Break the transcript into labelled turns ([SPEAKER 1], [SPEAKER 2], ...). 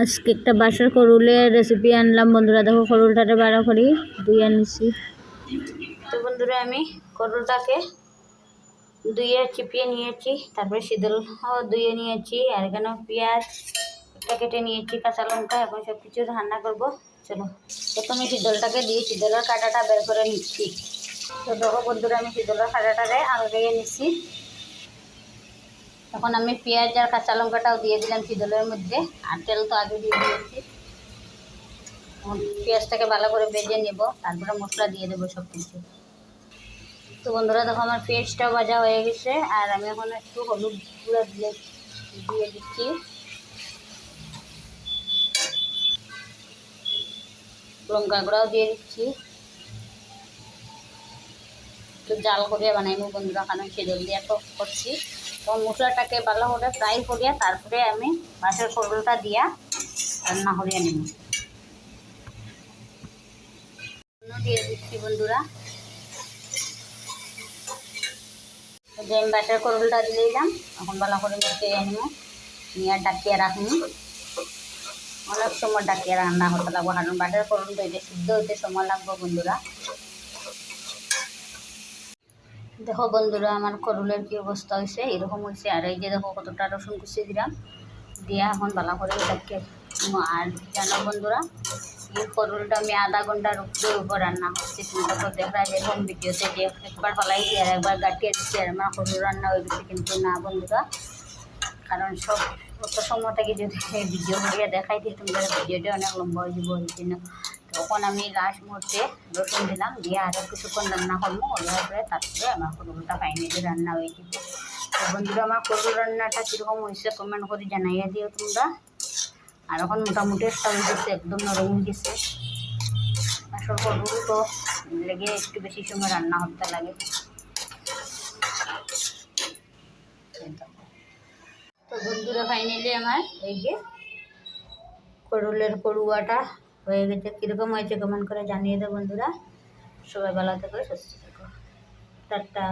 [SPEAKER 1] আজকে একটা বাসার করুলের রেসিপি আনলাম। বন্ধুরা, দেখো করুলটাতে বাড়া করি ধুয়ে নিছি তো বন্ধুরা, আমি করুলটাকে ধুয়ে চিপিয়ে নিয়েছি, তারপরে শীতল ধুয়ে নিয়েছি, আর এখানে পেঁয়াজ একটা কেটে নিয়েছি, কাঁচা লঙ্কা, এখন সব কিছু রান্না করব। চলো, প্রথমে শীতলটাকে দিয়ে শীতলের কাঁটাটা বের করে নিচ্ছি। তো দেখো বন্ধুরা, আমি শীতলের কাঁটাটারে আলগিয়ে নিচ্ছি। তখন আমি পেঁয়াজ আর কাঁচা লঙ্কাটাও দিয়ে দিলাম শীতলের মধ্যে, আর তেল তো আগে দিয়ে দিয়েছি। পেঁয়াজটাকে ভালো করে ভেজে নেব, তারপরে মশলা দিয়ে দেবো সব কিছু তো বন্ধুরা, দেখো আমার পেঁয়াজটাও ভাজা হয়ে গেছে, আর আমি এখন একটু হলুদ গুঁড়ো দিয়ে দিয়ে দিচ্ছি। লঙ্কা গুঁড়াও দিয়ে দিচ্ছি। একটু জাল করিয়া বানাইবো বন্ধুরা, কারণ সেজল দিয়ে তো করছি। মশলাটাকে ভালো করে ফ্রাই করিয়া তারপরে আমি মাছের করলটা দিয়া রান্না করিয়া নেব। দিয়ে দিচ্ছি বন্ধুরা। যে আমি বাটার করলটা দিয়ে দিলাম। এখন ভালো করে মিশিয়ে আনব নিয়ে ডাকিয়ে রাখব অনেক সময় ডাকিয়ে রান্না করতে লাগবো কারণ বাটার করল এটা সিদ্ধ হইতে সময় লাগবে বন্ধুরা। দেখো বন্ধুরা, আমার করুলের কি অবস্থা হয়েছে? এরকম হয়েছে। আর এই যে দেখো কতটা রসুন কুচিয়ে দিলাম। দিয়ে এখন ভালো করে এটাকে আর জানো বন্ধুরা, এই করুলটা আমি আধা ঘণ্টার উপরে রান্না করছি। কিন্তু তো দেখা যায় এরকম ভিডিওতে যে একবার পালাই দিয়ে আর একবার গাটিয়ে দিচ্ছি আর আমার করুল রান্না হয়ে গেছে কিন্তু না বন্ধুরা। কারণ সব অত সময় থেকে যদি ভিডিও করিয়া দেখাই দিই, তোমাদের ভিডিওটা অনেক লম্বা হয়ে যাব ওই জন্য। তখন আমি লাস্ট মুহূর্তে রসুন দিলাম, দিয়ে আরও কিছুক্ষণ রান্না করব। পরে তারপরে আমার করুলটা ফাইনালি রান্না হয়ে যাবে তো বন্ধুরা, আমার করুল রান্নাটা কীরকম হয়েছে কমেন্ট করে জানাইয়া দিও তোমরা। আর এখন মোটামুটি একটা গেছে একদম নরম হয়ে গেছে। আসল করুল তো লেগে একটু বেশি সময় রান্না করতে লাগে। তো বন্ধুরা ফাইনালি আমার এই যে করুলের করুয়াটা হয়ে গেছে। কীরকম হয়েছে কমেন্ট করে জানিয়ে দেবো বন্ধুরা। সবাই ভালো থেকো, সুস্থ থেকো। টাটা।